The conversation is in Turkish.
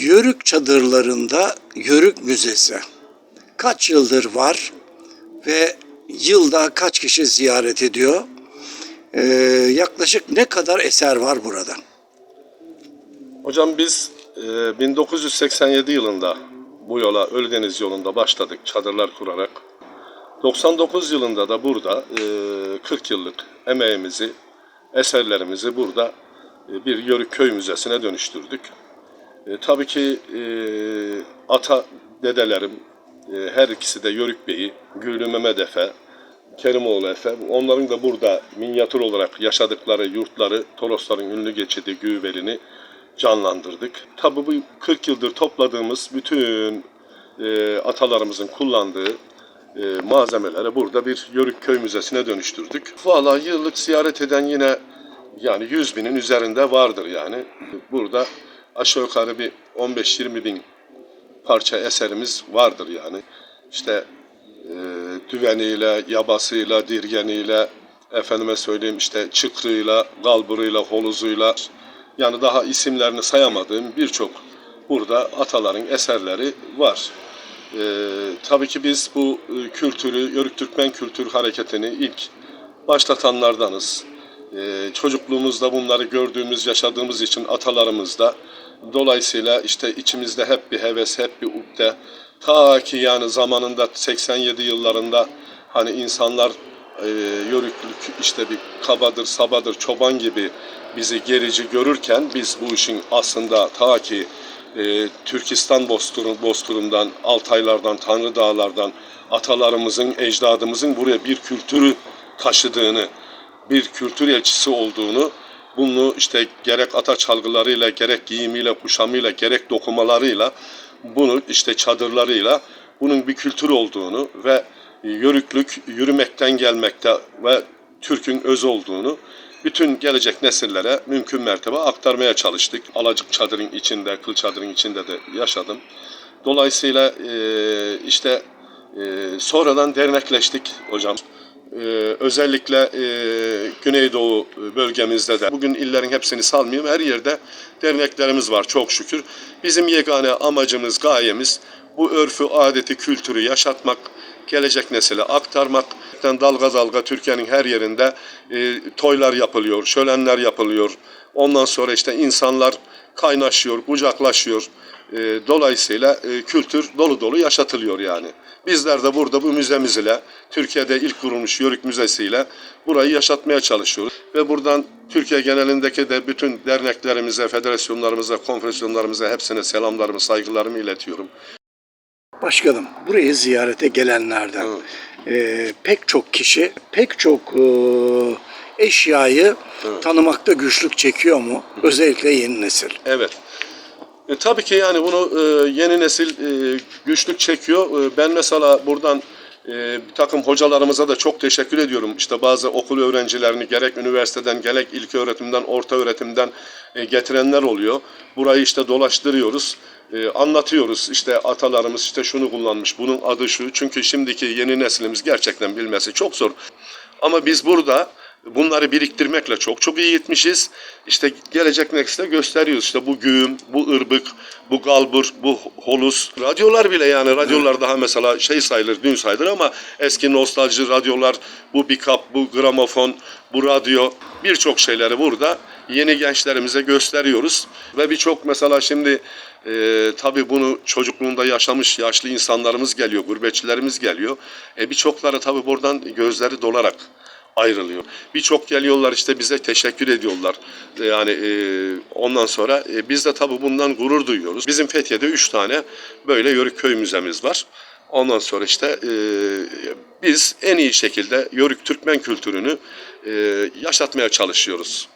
Yörük çadırlarında Yörük Müzesi kaç yıldır var ve yılda kaç kişi ziyaret ediyor? Ee, yaklaşık ne kadar eser var burada? Hocam biz e, 1987 yılında bu yola Ölüdeniz yolunda başladık çadırlar kurarak. 99 yılında da burada e, 40 yıllık emeğimizi, eserlerimizi burada e, bir Yörük Köy Müzesi'ne dönüştürdük. E, tabii ki e, ata dedelerim, e, her ikisi de Yörük Bey'i, Gülü Mehmet Efe, Kerimoğlu Efe, onların da burada minyatür olarak yaşadıkları yurtları, Torosların ünlü geçidi Güveli'ni canlandırdık. Tabii bu 40 yıldır topladığımız bütün e, atalarımızın kullandığı e, malzemeleri burada bir Yörük Köy Müzesi'ne dönüştürdük. Valla yıllık ziyaret eden yine yani 100 binin üzerinde vardır yani. Burada aşağı yukarı bir 15-20 bin parça eserimiz vardır yani. İşte e, düveniyle, yabasıyla, dirgeniyle, efendime söyleyeyim işte çıkrıyla, galburuyla, holuzuyla yani daha isimlerini sayamadığım birçok burada ataların eserleri var. E, tabii ki biz bu e, kültürü, Yörük Türkmen kültür hareketini ilk başlatanlardanız. E, çocukluğumuzda bunları gördüğümüz, yaşadığımız için atalarımızda dolayısıyla işte içimizde hep bir heves, hep bir ukde. Ta ki yani zamanında 87 yıllarında hani insanlar e, yörüklük işte bir kabadır, sabadır, çoban gibi bizi gerici görürken biz bu işin aslında ta ki e, Türkistan bozkırın, bozkırından, Altaylardan, Tanrı Dağlardan atalarımızın, ecdadımızın buraya bir kültürü taşıdığını, bir kültür elçisi olduğunu, bunu işte gerek ata çalgılarıyla, gerek giyimiyle, kuşamıyla, gerek dokumalarıyla, bunu işte çadırlarıyla bunun bir kültür olduğunu ve yörüklük yürümekten gelmekte ve Türk'ün öz olduğunu bütün gelecek nesillere mümkün mertebe aktarmaya çalıştık. Alacık çadırın içinde, kıl çadırın içinde de yaşadım. Dolayısıyla işte sonradan dernekleştik hocam. Ee, özellikle e, Güneydoğu bölgemizde de bugün illerin hepsini salmayayım her yerde derneklerimiz var çok şükür. Bizim yegane amacımız, gayemiz bu örfü, adeti, kültürü yaşatmak, gelecek nesile aktarmak. Dalga dalga Türkiye'nin her yerinde e, toylar yapılıyor, şölenler yapılıyor. Ondan sonra işte insanlar kaynaşıyor, kucaklaşıyor. E, dolayısıyla e, kültür dolu dolu yaşatılıyor yani. Bizler de burada bu müzemiz ile, Türkiye'de ilk kurulmuş Yörük Müzesi ile burayı yaşatmaya çalışıyoruz. Ve buradan Türkiye genelindeki de bütün derneklerimize, federasyonlarımıza, konfesyonlarımıza hepsine selamlarımı, saygılarımı iletiyorum. Başkanım, buraya ziyarete gelenlerden e, pek çok kişi, pek çok e, eşyayı tanımakta güçlük çekiyor mu? Özellikle yeni nesil. Evet. E, tabii ki yani bunu e, yeni nesil e, güçlük çekiyor. E, ben mesela buradan e, bir takım hocalarımıza da çok teşekkür ediyorum. İşte bazı okul öğrencilerini gerek üniversiteden gerek ilk öğretimden, orta öğretimden e, getirenler oluyor. Burayı işte dolaştırıyoruz. E, anlatıyoruz işte atalarımız işte şunu kullanmış, bunun adı şu. Çünkü şimdiki yeni neslimiz gerçekten bilmesi çok zor. Ama biz burada bunları biriktirmekle çok çok iyi gitmişiz. İşte gelecek nesle gösteriyoruz. İşte bu güğüm, bu ırbık, bu galbur, bu holus. Radyolar bile yani radyolar daha mesela şey sayılır, dün sayılır ama eski nostalji radyolar, bu bikap, bu gramofon, bu radyo birçok şeyleri burada yeni gençlerimize gösteriyoruz. Ve birçok mesela şimdi e, tabii bunu çocukluğunda yaşamış yaşlı insanlarımız geliyor, gurbetçilerimiz geliyor. E, Birçokları tabii buradan gözleri dolarak ayrılıyor. Birçok geliyorlar işte bize teşekkür ediyorlar. E, Yani e, ondan sonra e, biz de tabii bundan gurur duyuyoruz. Bizim Fethiye'de üç tane böyle Yörük köy müzemiz var. Ondan sonra işte e, biz en iyi şekilde Yörük Türkmen kültürünü e, yaşatmaya çalışıyoruz.